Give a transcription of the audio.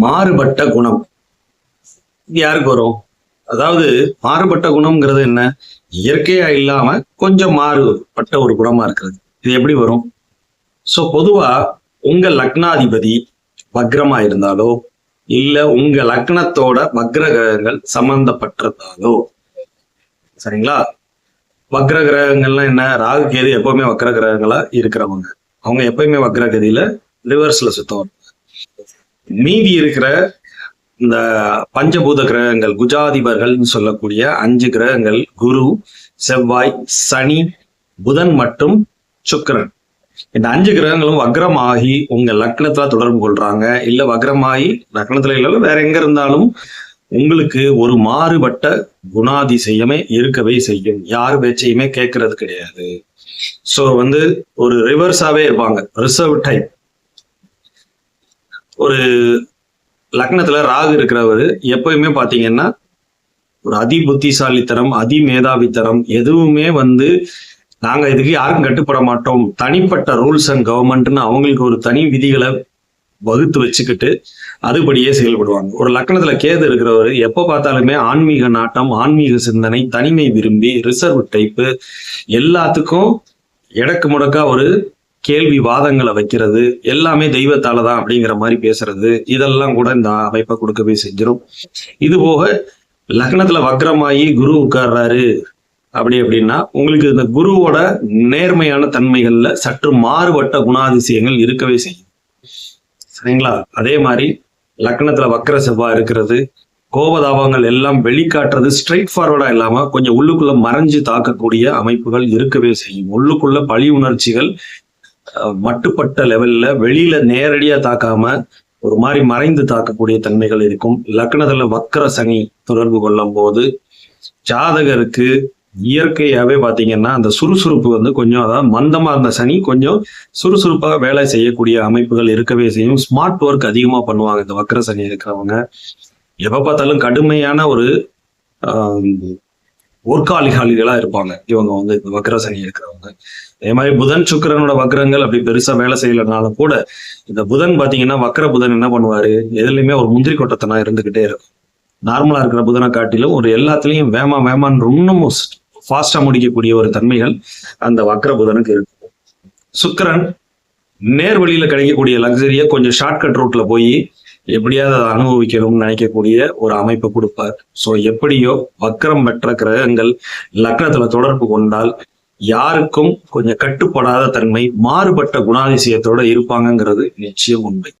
மாறுபட்ட குணம். இது யாருக்கு வரும்? அதாவது மாறுபட்ட குணம்ங்கிறது என்ன? இயற்கையா இல்லாம கொஞ்சம் மாறுபட்ட ஒரு குணமா இருக்கிறது. இது எப்படி வரும்? சோ பொதுவா உங்க லக்னாதிபதி வக்ரமா இருந்தாலோ இல்ல உங்க லக்னத்தோட வக்ர கிரகங்கள் சம்பந்தப்பட்டிருந்தாலோ சரிங்களா? வக்ர கிரகங்கள்லாம் என்ன? ராகு கேது எப்பவுமே வக்ர கிரகங்களா இருக்கிறவங்க. அவங்க எப்பயுமே வக்ர கதியில ரிவர்ஸ்ல சுத்தம் மீதி இருக்கிற இந்த பஞ்சபூத கிரகங்கள் குஜாதிபர்கள்னு சொல்லக்கூடிய அஞ்சு கிரகங்கள் குரு செவ்வாய் சனி புதன் மற்றும் சுக்கிரன். இந்த அஞ்சு கிரகங்களும் வக்ரமாகி உங்க லக்னத்துல தொடர்பு கொள்றாங்க. இல்ல வக்ரமாகி லக்னத்துல இல்ல வேற எங்க இருந்தாலும் உங்களுக்கு ஒரு மாறுபட்ட குணாதிசயமே இருக்கவே செய்யும். யார் பேச்சையுமே கேட்கறது கிடையாது. சோ வந்து ஒரு ரிவர்ஸாவே இருப்பாங்க. ரிசர்வ் டைப் ஒரு லக்னத்துல ராகு இருக்கிறவர் எப்பயுமே பாத்தீங்கன்னா ஒரு அதி புத்திசாலித்தனம் அதி மேதாவித்தனம் எதுவுமே வந்து நாங்க இதுக்கு யாருக்கும் கட்டுப்பட மாட்டோம். தனிப்பட்ட ரூல்ஸ் அண்ட் கவர்மெண்ட்னு அவங்களுக்கு ஒரு தனி விதிகளை வகுத்து வச்சுக்கிட்டு அதுபடியே செயல்படுவாங்க. ஒரு லக்னத்துல கேது இருக்கிறவர் எப்ப பார்த்தாலுமே ஆன்மீக நாட்டம் ஆன்மீக சிந்தனை தனிமை விரும்பி ரிசர்வ் டைப்பு எல்லாத்துக்கும் எடக்கு முடக்கா ஒரு கேள்வி வாதங்களை வைக்கிறது எல்லாமே தெய்வத்தால தான் அப்படிங்கிற மாதிரி பேசுறது இதெல்லாம் கூட இந்த அமைப்பை கொடுக்கவே செஞ்சிடும் இது போக லக்னத்துல வக்ரமாயி குரு உட்கார்றாரு. அப்படி அப்படின்னா உங்களுக்கு இந்த குருவோட நேர்மையான தன்மைகள்ல சற்று மாறுபட்ட குணாதிசயங்கள் இருக்கவே செய்யும். சரிங்களா? அதே மாதிரி லக்னத்துல வக்ர செவ்வாய் இருக்கிறது. கோபதாபங்கள் எல்லாம் வெளிக்காட்டுறது ஸ்ட்ரைட் ஃபார்வர்டா இல்லாம கொஞ்சம் உள்ளுக்குள்ள மறைஞ்சு தாக்கக்கூடிய அமைப்புகள் இருக்கவே செய்யும். உள்ளுக்குள்ள பழி உணர்ச்சிகள் மட்டுப்பட்ட லெவல்ல வெளியில நேரடியா தாக்காம ஒரு மாதிரி மறைந்து தாக்கக்கூடிய தன்மைகள் இருக்கும். லக்னத்துல வக்கர சனி தொடர்பு கொள்ளும் போது ஜாதகருக்கு இயற்கையாவே பாத்தீங்கன்னா அந்த சுறுசுறுப்பு வந்து கொஞ்சம் அதாவது மந்தமா இருந்த சனி கொஞ்சம் சுறுசுறுப்பாக வேலை செய்யக்கூடிய அமைப்புகள் இருக்கவே செய்யும். ஸ்மார்ட் ஒர்க் அதிகமா பண்ணுவாங்க இந்த வக்கர சனி இருக்கிறவங்க. எப்ப பார்த்தாலும் கடுமையான ஒரு ஒர்க்காலிகாலிகளா இருப்பாங்க. இவங்க வந்து இந்த வக்ர சனி இருக்கிறவங்க அதே மாதிரி புதன் சுக்கிரனோட வக்ரங்கள் அப்படி பெருசா வேலை செய்யலனாலும் கூட இந்த புதன் பாத்தீங்கன்னா வக்ர புதன் என்ன பண்ணுவாரு? எதுலையுமே ஒரு முந்திரி கொட்டத்தனா இருந்துகிட்டே இருக்கும். நார்மலா இருக்கிற புதனை காட்டிலும் ஒரு எல்லாத்துலயும் வேமா வேமான்னு இன்னும் ஃபாஸ்டா முடிக்கக்கூடிய ஒரு தன்மைகள் அந்த வக்ர புதனுக்கு இருக்கு. சுக்கரன் நேர் வழியில கிடைக்கக்கூடிய லக்ஸரியை கொஞ்சம் ஷார்ட்கட் ரூட்ல போய் எப்படியாவது அதை அனுபவிக்கணும்னு நினைக்கக்கூடிய ஒரு அமைப்பை கொடுப்பார். சோ எப்படியோ வக்கரம் பெற்ற கிரகங்கள் லக்னத்துல தொடர்பு கொண்டால் யாருக்கும் கொஞ்சம் கட்டுப்படாத தன்மை மாறுபட்ட குணாதிசயத்தோட இருப்பாங்கங்கிறது நிச்சயம் உண்மை.